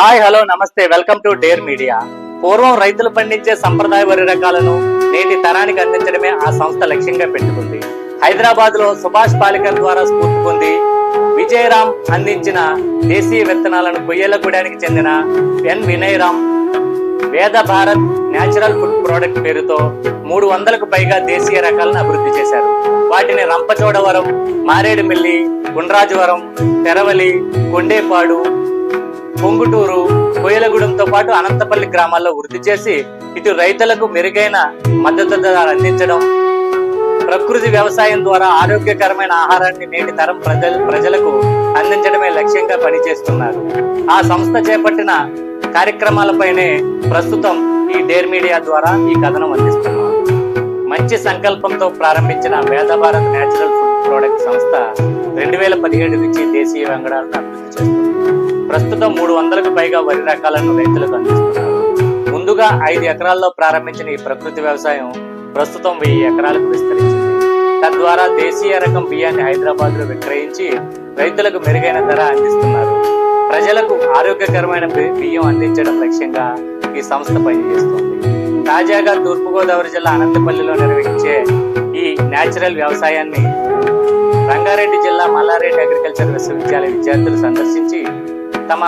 Hi hello నమస్తే. Welcome to dare media. పూర్వం రైతులు పండించే సంప్రదాయ వరి రకాలను నేటి తరానికి అందించడమే ఆ సంస్థ లక్ష్యంగా పెట్టుకుంది. హైదరాబాద్లో సుభాష్ పాలికర్ ద్వారా స్ఫూర్తి పొంది విజయరామ్ అందించిన దేశీయ విత్తనాలను కొయ్యలగూడానికి చెందిన ఎన్. వినయరామ్ వేద భారత్ నేచురల్ ఫుడ్ ప్రోడక్ట్ పేరుతో మూడు వందలకు పైగా దేశీయ రకాలను అభివృద్ధి చేశారు. వాటిని రంపచోడవరం మారేడుమిల్లి గుండ్రాజవరం తెరవలి కొండేపాడు పొంగుటూరు కోయలగూడెంతో పాటు అనంతపల్లి గ్రామాల్లో వృద్ధి చేసి ఇటు రైతులకు మెరుగైన మద్దతు ధరలు అందించడం ప్రకృతి వ్యవసాయం ద్వారా ఆరోగ్యకరమైన ఆహారాన్ని నేటి తరం ప్రజల ప్రజలకు అందించడమే లక్ష్యంగా పనిచేస్తున్నారు. ఆ సంస్థ చేపట్టిన కార్యక్రమాలపైనే ప్రస్తుతం ఈ డేర్ మీడియా ద్వారా ఈ కథనం అందిస్తున్నాం. మంచి సంకల్పంతో ప్రారంభించిన వేద భారత్ నేచురల్ ఫుడ్ ప్రోడక్ట్ సంస్థ రెండు వేల పదిహేడు నుంచి దేశీయ వెంగడాలను అభివృద్ధి చేస్తుంది. ప్రస్తుతం మూడు వందలకు పైగా వరి రకాలను రైతులకు అందిస్తున్నారు. ముందుగా ఐదు ఎకరాల్లో ప్రారంభించిన ఈ ప్రకృతి వ్యవసాయం ప్రస్తుతం వెయ్యి ఎకరాలకు విస్తరించింది. తద్వారా దేశీయ రకం బియ్యాన్ని హైదరాబాద్లో విక్రయించి రైతులకు మెరుగైన ధర అందిస్తున్నారు. ప్రజలకు ఆరోగ్యకరమైన బియ్యం అందించడం లక్ష్యంగా ఈ సంస్థ పనిచేస్తుంది. తాజాగా తూర్పుగోదావరి జిల్లా అనంతపల్లిలో నిర్వహించే ఈ నేచురల్ వ్యవసాయాన్ని రంగారెడ్డి జిల్లా మల్లారెడ్డి అగ్రికల్చర్ విశ్వవిద్యాలయ విద్యార్థులు సందర్శించి తమ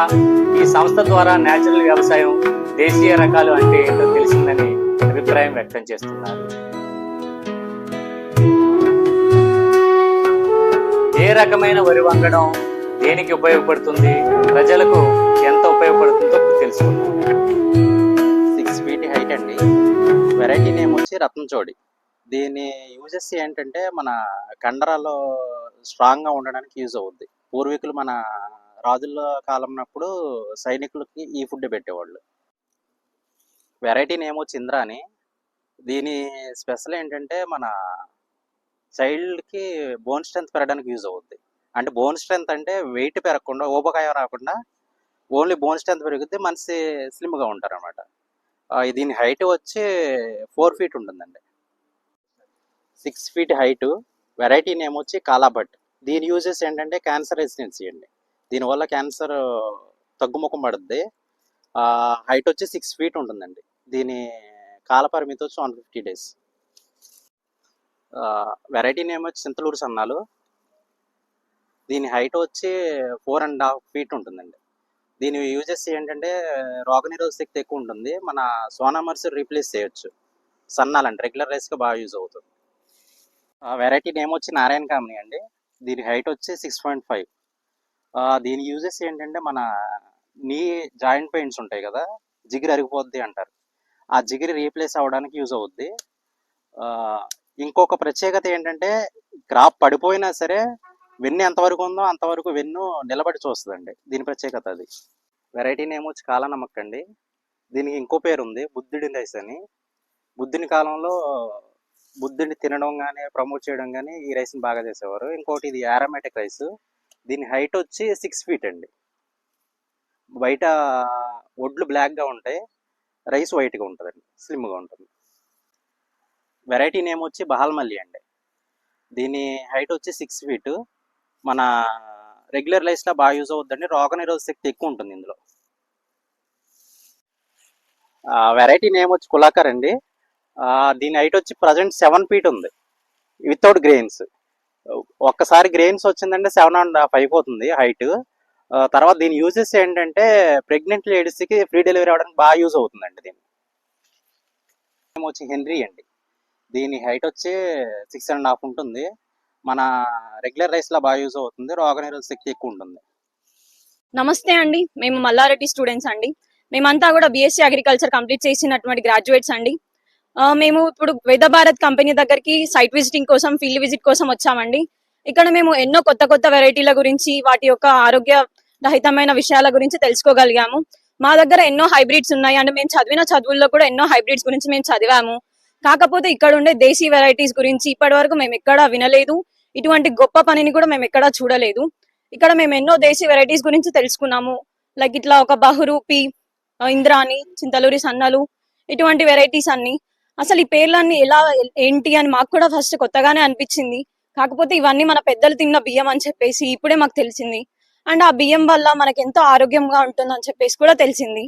ఈ సంస్థ ద్వారా నేచురల్ వ్యవసాయం దేశీయ రకాలు అంటే ఏంటో తెలిసిందని అభిప్రాయం వ్యక్తం చేస్తున్నారు. ఏ రకమైన వరి వంగడం దేనికి ఉపయోగపడుతుంది? ప్రజలకు ఎంత ఉపయోగపడుతుందో తెలుసుకుందాం. సిక్స్ ఫీట్ హైట్ అండి. వెరైటీ నేమ్ వచ్చి రత్నచోడి దీని యూజెస్ ఏంటంటే మన కండరాలు స్ట్రాంగ్గా ఉండడానికి యూజ్ అవుద్ది. పూర్వీకులు మన రాజుల కాలంనప్పుడు సైనికులకి ఈ ఫుడ్ పెట్టేవాళ్ళు. వెరైటీ నేమ్ వచ్చి ఇంద్రాని దీని స్పెషల్ ఏంటంటే మన చైల్డ్కి బోన్ స్ట్రెంత్ పెరగడానికి యూజ్ అవుద్ది. అంటే బోన్ స్ట్రెంత్ అంటే వెయిట్ పెరగకుండా ఊబకాయ రాకుండా ఓన్లీ బోన్ స్ట్రెంత్ పెరుగుద్ది మనిషి స్లిమ్గా ఉంటారు అనమాట దీని హైట్ వచ్చి ఫోర్ ఫీట్ ఉంటుందండి. Six feet height. Variety name వచ్చి కాలాభట్ దీని యూజెస్ ఏంటంటే క్యాన్సర్ రెసిడెన్సీ అండి. దీనివల్ల క్యాన్సర్ తగ్గుముఖం పడుద్ది. హైట్ వచ్చి సిక్స్ ఫీట్ ఉంటుందండి. దీని కాల పరిమితి వచ్చి one fifty days variety name వచ్చి సింతలూరు సన్నాలు. దీని హైట్ వచ్చి ఫోర్ అండ్ హాఫ్ ఫీట్ ఉంటుందండి. దీని యూజెస్ ఏంటంటే రోగనిరోధక శక్తి ఎక్కువ ఉంటుంది. మన సోనామర్స్ రీప్లేస్ చేయొచ్చు. సన్నాలండి రెగ్యులర్ రైస్గా బాగా యూజ్ అవుతుంది. వెరైటీ నేమ్ వచ్చి నారాయణ కామిని అండి. దీని హైట్ వచ్చి సిక్స్ పాయింట్ ఫైవ్ దీని యూజెస్ ఏంటంటే మన నీ జాయింట్ పెయిన్స్ ఉంటాయి కదా జిగిరి అరిగిపోద్ది అంటారు. ఆ జిగిరి రీప్లేస్ అవ్వడానికి యూజ్ అవుద్ది. ఇంకొక ప్రత్యేకత ఏంటంటే క్రాప్ పడిపోయినా సరే వెన్ను ఎంతవరకు ఉందో అంతవరకు వెన్ను నిలబడి చూస్తుందండి. దీని ప్రత్యేకత అది. వెరైటీ నేమ్ వచ్చి కాలానమ్మక్ అండి. దీనికి ఇంకో పేరు ఉంది బుద్ధుడి రైస్ అని. బుద్ధుని కాలంలో బుద్ధుడిని తినడం కానీ ప్రమోట్ చేయడం కానీ ఈ రైస్ని బాగా చేసేవారు. ఇంకోటి ఇది ఆరోమేటిక్ రైస్ దీని హైట్ వచ్చి సిక్స్ ఫీట్ అండి. బయట ఒడ్లు బ్లాక్గా ఉంటాయి. రైస్ వైట్గా ఉంటుందండి. స్లిమ్గా ఉంటుంది. వెరైటీ నేమ్ వచ్చి బహాల్మల్లి అండి. దీని హైట్ వచ్చి సిక్స్ ఫీట్. మన రెగ్యులర్ లైఫ్లో బాగా యూజ్ అవుతుందండి రోగనిరోధక శక్తి ఎక్కువ ఉంటుంది ఇందులో. వెరైటీ నేమ్ వచ్చి కులాకర్ అండి. దీని హైట్ వచ్చి ప్రజెంట్ సెవెన్ ఫీట్ ఉంది. వితౌట్ గ్రెయిన్స్ ఒక్కసారి గ్రెయిన్స్ వచ్చిందంటే సెవెన్ అండ్ హాఫ్ అయిపోతుంది హైట్. తర్వాత దీని యూజెస్ ఏంటంటే ప్రెగ్నెంట్ లేడీస్కి ఫ్రీ డెలివరీ అవ్వడానికి బాగా యూజ్ అవుతుందండి దీని. వచ్చి హెన్రీ అండి. దీని హైట్ వచ్చి సిక్స్ అండ్ హాఫ్ ఉంటుంది. మన రెగ్యులర్ రైస్ లా బాగా యూజ్ అవుతుంది. రోగనిరోధక శక్తి ఎక్కువ ఉంటుంది. నమస్తే అండి. మేము మల్లారెడ్డి స్టూడెంట్స్ అండి. మేమంతా కూడా బీఎస్సీ అగ్రికల్చర్ కంప్లీట్ చేసినటువంటి గ్రాడ్యుయేట్స్ అండి. మేము ఇప్పుడు వేద భారత్ కంపెనీ దగ్గరికి సైట్ విజిటింగ్ కోసం ఫీల్డ్ విజిట్ కోసం వచ్చామండి. ఇక్కడ మేము ఎన్నో కొత్త కొత్త వెరైటీల గురించి వాటి యొక్క ఆరోగ్య రహితమైన విషయాల గురించి తెలుసుకోగలిగాము. మా దగ్గర ఎన్నో హైబ్రిడ్స్ ఉన్నాయి. అండ్ మేము చదివిన చదువుల్లో కూడా ఎన్నో హైబ్రిడ్స్ గురించి మేము చదివాము. కాకపోతే ఇక్కడ ఉండే దేశీ వెరైటీస్ గురించి ఇప్పటి వరకు మేము ఎక్కడా వినలేదు. ఇటువంటి గొప్ప పనిని కూడా మేము ఎక్కడా చూడలేదు. ఇక్కడ మేము ఎన్నో దేశీ వెరైటీస్ గురించి తెలుసుకున్నాము. లైక్ ఇట్లా ఒక బహురూపి ఇంద్రాని చింతలూరి సన్నలు ఇటువంటి వెరైటీస్ అన్ని. అసలు ఈ పేర్లన్నీ ఎలా ఏంటి అని మాకు కూడా ఫస్ట్ కొత్తగానే అనిపించింది. కాకపోతే ఇవన్నీ మన పెద్దలు తిన్న బియ్యం అని చెప్పేసి ఇప్పుడే మాకు తెలిసింది. అండ్ ఆ బియ్యం వల్ల మనకి ఎంతో ఆరోగ్యంగా ఉంటుందని చెప్పేసి కూడా తెలిసింది.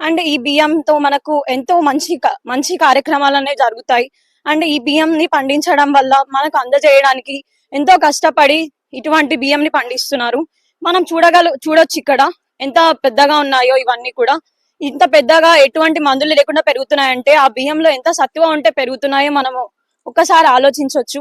అండ్ ఈ బియ్యంతో మనకు ఎంతో మంచి మంచి కార్యక్రమాలు అనేవి జరుగుతాయి. అండ్ ఈ బియ్యంని పండించడం వల్ల మనకు అందజేయడానికి ఎంతో కష్టపడి ఇటువంటి బియ్యంని పండిస్తున్నారు. మనం చూడగల చూడొచ్చు ఇక్కడ. ఎంత పెద్దగా ఉన్నాయో ఇవన్నీ కూడా. ఇంత పెద్దగా ఎటువంటి మందులు లేకుండా పెరుగుతున్నాయంటే ఆ బియ్యంలో ఎంత సత్తువ ఉంటే పెరుగుతున్నాయో మనము ఒక్కసారి ఆలోచించవచ్చు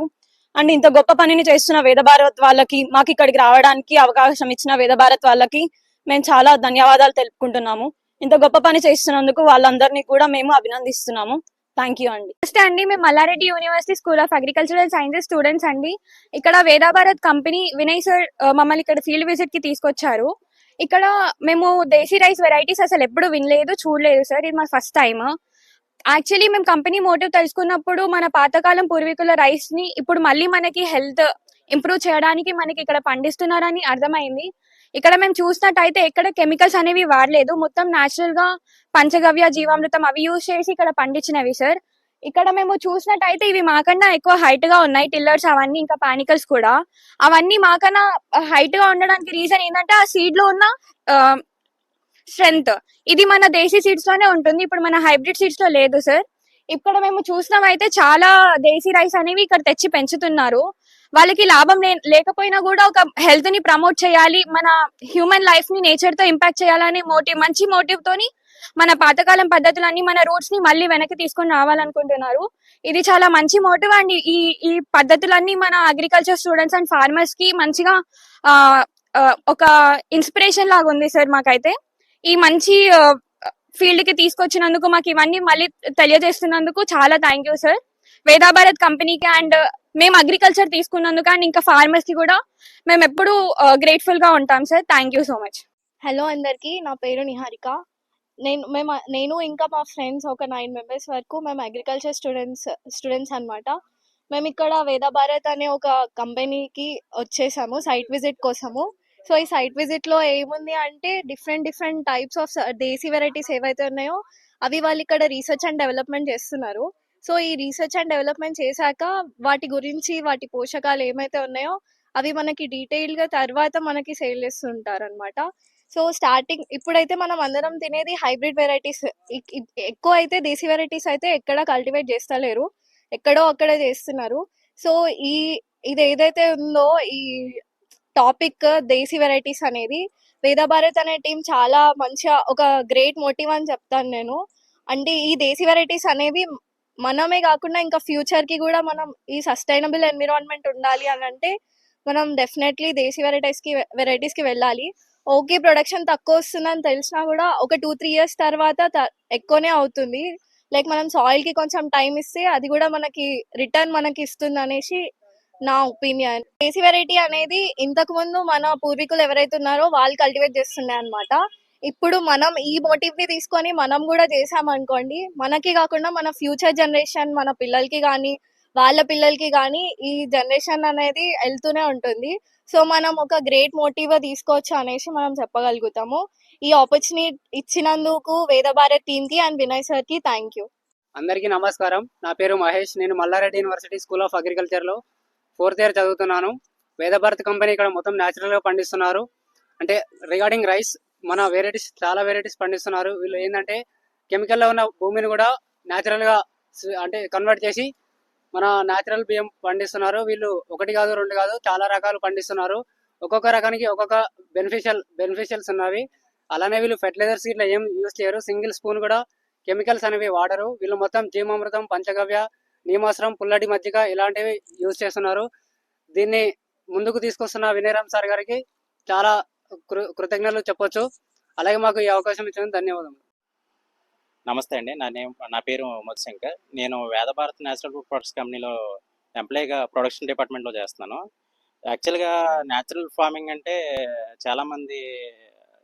అండ్ ఇంత గొప్ప పనిని చేస్తున్న వేద భారత్ వాళ్ళకి మాకు ఇక్కడికి రావడానికి అవకాశం ఇచ్చిన వేద భారత్ వాళ్ళకి మేము చాలా ధన్యవాదాలు తెలుపుకుంటున్నాము. ఇంత గొప్ప పని చేస్తున్నందుకు వాళ్ళందరినీ కూడా మేము అభినందిస్తున్నాము. థ్యాంక్ యూ అండి. ఫస్ట్ అండి మేము Malla Reddy university school of agricultural sciences students అండి. ఇక్కడ వేదాభారత్ కంపెనీ వినయ్ సార్ మమ్మల్ని ఇక్కడ ఫీల్డ్ విజిట్కి తీసుకొచ్చారు. ఇక్కడ మేము దేశీ రైస్ వెరైటీస్ అసలు ఎప్పుడు వినలేదు చూడలేదు సార్. ఇది మా ఫస్ట్ టైం యాక్చువల్లీ మేము కంపెనీ మోటివ్ తెలుసుకున్నప్పుడు మన పాతకాలం పూర్వీకుల రైస్ని ఇప్పుడు మళ్ళీ మనకి హెల్త్ ఇంప్రూవ్ చేయడానికి మనకి ఇక్కడ పండిస్తున్నారని అర్థమైంది. ఇక్కడ మేము చూసినట్టయితే ఎక్కడ కెమికల్స్ అనేవి వాడలేదు. మొత్తం న్యాచురల్గా పంచగవ్య జీవామృతం అవి యూజ్ చేసి ఇక్కడ పండించినవి సార్. ఇక్కడ మేము చూసినట్టయితే ఇవి మాకన్నా ఎక్కువ హైట్గా ఉన్నాయి టిల్లర్స్ అవన్నీ ఇంకా పానికల్స్ కూడా. అవన్నీ మాకన్నా హైట్గా ఉండడానికి రీజన్ ఏంటంటే ఆ సీడ్లో ఉన్న స్ట్రెంగ్త్ ఇది మన దేశీ సీడ్స్లోనే ఉంటుంది ఇప్పుడు మన హైబ్రిడ్ సీడ్స్లో లేదు సార్ ఇక్కడ మేము చూసినవైతే చాలా దేశీ రైస్ అనేవి ఇక్కడ తెచ్చి పెంచుతున్నారు. వాళ్ళకి లాభం లేకపోయినా కూడా ఒక హెల్త్ని ప్రమోట్ చేయాలి మన హ్యూమన్ లైఫ్ని నేచర్తో ఇంపాక్ట్ చేయాలనే మోటివ్ మంచి మోటివ్ తోని మన పాతకాలం పద్ధతులన్నీ మన రూట్స్ని మళ్ళీ వెనక్కి తీసుకొని రావాలనుకుంటున్నారు. ఇది చాలా మంచి మోటివ్ అండ్ ఈ ఈ పద్ధతులన్నీ మన అగ్రికల్చర్ స్టూడెంట్స్ అండ్ ఫార్మర్స్కి మంచిగా ఆ, ఒక ఇన్స్పిరేషన్ లాగా ఉంది సార్ మాకైతే. ఈ మంచి ఫీల్డ్కి తీసుకొచ్చినందుకు మాకు ఇవన్నీ మళ్ళీ తెలియజేస్తున్నందుకు చాలా థ్యాంక్ యూ సార్ వేదాభారత్ కంపెనీకి అండ్ మేము అగ్రికల్చర్ తీసుకున్నందుకు అండ్ ఇంకా ఫార్మర్స్కి కూడా మేము ఎప్పుడు గ్రేట్ఫుల్గా ఉంటాం sir thank you so much hello అందరికీ నా పేరు నిహారిక. నేను మేము నేను ఇంకా మా ఫ్రెండ్స్ ఒక నైన్ మెంబర్స్ వరకు మేము అగ్రికల్చర్ స్టూడెంట్స్ స్టూడెంట్స్ అనమాట మేము ఇక్కడ వేద భారత్ అనే ఒక కంపెనీకి వచ్చేసాము సైట్ విజిట్ కోసము. సో ఈ సైట్ విజిట్లో ఏముంది అంటే different different types of desi varieties ఏవైతే ఉన్నాయో అవి వాళ్ళు ఇక్కడ రీసెర్చ్ అండ్ డెవలప్మెంట్ చేస్తున్నారు. సో ఈ రీసెర్చ్ అండ్ డెవలప్మెంట్ చేశాక వాటి గురించి వాటి పోషకాలు ఏమైతే ఉన్నాయో అవి మనకి డీటెయిల్గా తర్వాత మనకి సేల్ చేస్తుంటారు అనమాట సో స్టార్టింగ్ ఇప్పుడైతే మనం అందరం తినేది హైబ్రిడ్ వెరైటీస్. ఎక్కువ అయితే దేశీ వెరైటీస్ అయితే ఎక్కడ కల్టివేట్ చేస్తలేరు. ఎక్కడో అక్కడ చేస్తున్నారు. సో ఈ ఇది ఏదైతే ఉందో ఈ టాపిక్ దేశీ వెరైటీస్ అనేది వేద భారత్ అనే టీం చాలా మంచిగా ఒక గ్రేట్ మోటివ్ అని చెప్తాను నేను. అంటే ఈ దేశీ వెరైటీస్ అనేవి మనమే కాకుండా ఇంకా ఫ్యూచర్కి కూడా మనం ఈ సస్టైనబుల్ ఎన్విరాన్మెంట్ ఉండాలి అని అంటే మనం డెఫినెట్లీ దేశీ వెరైటీస్కి వెరైటీస్కి వెళ్ళాలి. ఓకే ప్రొడక్షన్ తక్కువ వస్తుందని తెలిసినా కూడా ఒక టూ త్రీ ఇయర్స్ తర్వాత ఎక్కువనే అవుతుంది. లైక్ మనం సాయిల్కి కొంచెం టైం ఇస్తే అది కూడా మనకి రిటర్న్ మనకి ఇస్తుంది అనేసి నా ఒపీనియన్. దేశీ వెరైటీ అనేది ఇంతకు ముందు మన పూర్వీకులు ఎవరైతే ఉన్నారో వాళ్ళు కల్టివేట్ చేస్తుండే అన్నమాట. ఇప్పుడు మనం ఈ మోటివ్ని తీసుకొని మనం కూడా చేసామనుకోండి మనకి కాకుండా మన ఫ్యూచర్ జనరేషన్ మన పిల్లలకి కానీ వాళ్ళ పిల్లలకి కానీ ఈ జనరేషన్ అనేది వెళ్తూనే ఉంటుంది. సో మనం ఒక గ్రేట్ మోటివ్ తీసుకోవచ్చు అనేసి మనం చెప్పగలుగుతాము. ఈ ఆపర్చునిటీ ఇచ్చినందుకు వేద భారత్ టీమ్కి అండ్ వినయ్ సార్కి థ్యాంక్ యూ. అందరికీ నమస్కారం. నా పేరు మహేష్. నేను మల్లారెడ్డి యూనివర్సిటీ స్కూల్ ఆఫ్ అగ్రికల్చర్లో ఫోర్త్ ఇయర్ చదువుతున్నాను. వేదభారత్ కంపెనీ ఇక్కడ మొత్తం న్యాచురల్గా పండిస్తున్నారు. అంటే రిగార్డింగ్ రైస్ మన వెరైటీస్ చాలా వెరైటీస్ పండిస్తున్నారు. వీళ్ళు ఏంటంటే కెమికల్లో ఉన్న భూమిని కూడా న్యాచురల్గా అంటే కన్వర్ట్ చేసి మన న్యాచురల్ బియ్యం పండిస్తున్నారు. వీళ్ళు ఒకటి కాదు రెండు కాదు చాలా రకాలు పండిస్తున్నారు. ఒక్కొక్క రకానికి ఒక్కొక్క బెనిఫిషియల్ బెనిఫిషియల్స్ ఉన్నవి. అలానే వీళ్ళు ఫెర్టిలైజర్స్ ఇట్లా ఏం యూజ్ చేయరు. సింగిల్ స్పూన్ కూడా కెమికల్స్ అనేవి వాడరు. వీళ్ళు మొత్తం జీవామృతం పంచగవ్య నీమాశ్రం పుల్లటి మజ్జిగ ఇలాంటివి యూజ్ చేస్తున్నారు. దీన్ని ముందుకు తీసుకొస్తున్న వినయరామ్ సార్ గారికి చాలా కృ- కృతజ్ఞతలు చెప్పొచ్చు. అలాగే మాకు ఈ అవకాశం ఇచ్చిన ధన్యవాదములు. నమస్తే అండి. నా నేమ్ నా పేరు మధుశంకర్ నేను వేదభారత్ నేచురల్ ఫుడ్ ప్రొడక్ట్స్ కంపెనీలో ఎంప్లాయీగా ప్రొడక్షన్ డిపార్ట్మెంట్లో చేస్తున్నాను. యాక్చువల్గా న్యాచురల్ ఫార్మింగ్ అంటే చాలామంది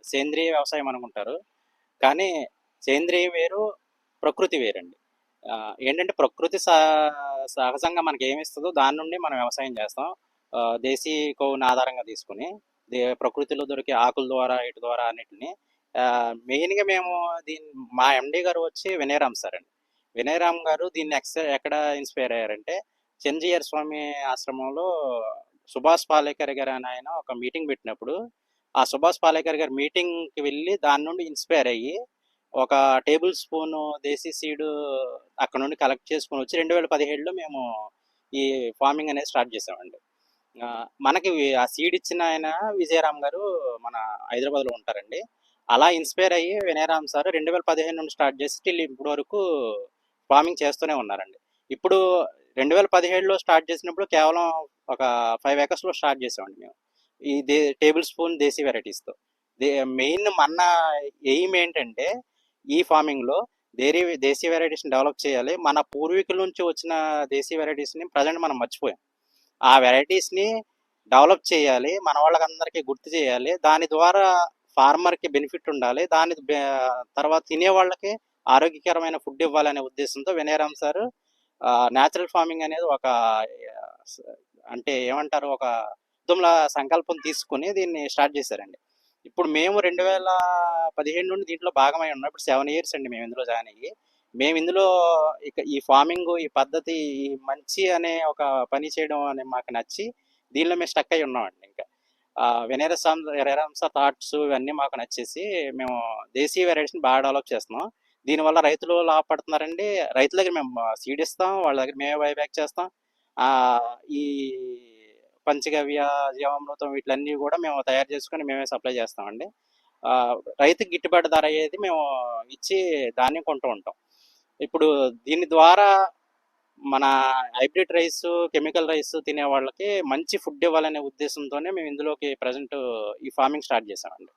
సేంద్రియ వ్యవసాయం అనుకుంటారు. కానీ సేంద్రియ వేరు ప్రకృతి వేరండి. ఏంటంటే ప్రకృతి సహ- సహజంగా మనకి ఏమిస్తుందో దాని నుండి మనం వ్యవసాయం చేస్తాం. దేశీ కొవ్వుని ఆధారంగా తీసుకుని దే- ప్రకృతిలో దొరికే ఆకుల ద్వారా ఇటు ద్వారా అన్నిటిని మెయిన్గా మేము దీన్ని మా ఎండి గారు వచ్చి వినయరామ్ సార్ అండి. వినయరామ్ గారు దీన్ని ఎక్స్ ఎక్కడ ఇన్స్పైర్ అయ్యారంటే చెంజియర్ స్వామి ఆశ్రమంలో సుభాష్ పాలేకర్ గారు అని ఆయన ఒక మీటింగ్ పెట్టినప్పుడు ఆ సుభాష్ పాలేకర్ గారు మీటింగ్కి వెళ్ళి దాని నుండి ఇన్స్పైర్ అయ్యి ఒక టేబుల్ స్పూన్ దేశీ సీడ్ అక్కడ నుండి కలెక్ట్ చేసుకుని వచ్చి రెండు వేల పదిహేడులో మేము ఈ ఫార్మింగ్ అనేది స్టార్ట్ చేసామండి మనకి ఆ సీడ్ ఇచ్చిన ఆయన విజయరామ్ గారు మన హైదరాబాద్లో ఉంటారండి. అలా ఇన్స్పైర్ అయ్యి వినయరామ్ సార్ రెండు వేల పదిహేను నుండి స్టార్ట్ చేసి స్టిల్ ఇప్పుడు వరకు ఫార్మింగ్ చేస్తూనే ఉన్నారండి. ఇప్పుడు రెండు వేల పదిహేడులో స్టార్ట్ చేసినప్పుడు కేవలం ఒక ఫైవ్ ఏకర్స్లో స్టార్ట్ చేసామండి మేము. ఈ దే టేబుల్ స్పూన్ దేశీ వెరైటీస్తో దే మెయిన్ మన ఎయిమ్ ఏంటంటే ఈ ఫార్మింగ్లో దేరీ దేశీ వెరైటీస్ని డెవలప్ చేయాలి. మన పూర్వీకుల నుంచి వచ్చిన దేశీ వెరైటీస్ని ప్రజెంట్ మనం మర్చిపోయాం. ఆ వెరైటీస్ని డెవలప్ చేయాలి. మన వాళ్ళకందరికీ గుర్తు చేయాలి. దాని ద్వారా ఫార్మర్కి బెనిఫిట్ ఉండాలి. దాని తర్వాత తినే వాళ్ళకి ఆరోగ్యకరమైన ఫుడ్ ఇవ్వాలనే ఉద్దేశంతో వినయరామ్ సార్ న్యాచురల్ ఫార్మింగ్ అనేది ఒక అంటే ఏమంటారు ఒక ఉద్యమల సంకల్పం తీసుకుని దీన్ని స్టార్ట్ చేశారండి. ఇప్పుడు మేము రెండు వేల పదిహేను నుండి దీంట్లో భాగమై ఉన్నాం. ఇప్పుడు సెవెన్ ఇయర్స్ అండి మేము ఇందులో జాయిన్ అయ్యి. మేము ఇందులో ఇక ఈ ఫార్మింగ్ ఈ పద్ధతి మంచి అనే ఒక పని చేయడం అనే మాకు నచ్చి దీనిలో మేము స్టక్ అయి ఉన్నామండి ఇంకా. వెనేరసాం వెనేరాంస థాట్స్ ఇవన్నీ మాకు నచ్చేసి మేము దేశీయ వెరైటీస్ని బాగా డెవలప్ చేస్తున్నాం. దీనివల్ల రైతులు లాభపడుతున్నారండి. రైతుల దగ్గర మేము సీడ్ ఇస్తాం వాళ్ళ దగ్గర మేమే బైబ్యాక్ చేస్తాం. ఈ పంచగవ్య జీవామృతం వీటిలన్నీ కూడా మేము తయారు చేసుకొని మేమే సప్లై చేస్తామండి. ఆ, రైతుకి గిట్టుబాటు ధర అయ్యేది మేము ఇచ్చి ధాన్యం కొంటూ ఉంటాం. ఇప్పుడు దీని ద్వారా మన హైబ్రిడ్ రైస్ కెమికల్ రైస్ తినే వాళ్ళకి మంచి ఫుడ్ ఇవ్వాలనే ఉద్దేశంతోనే మేము ఇందులోకి ప్రజెంట్ ఈ ఫార్మింగ్ స్టార్ట్ చేసామండి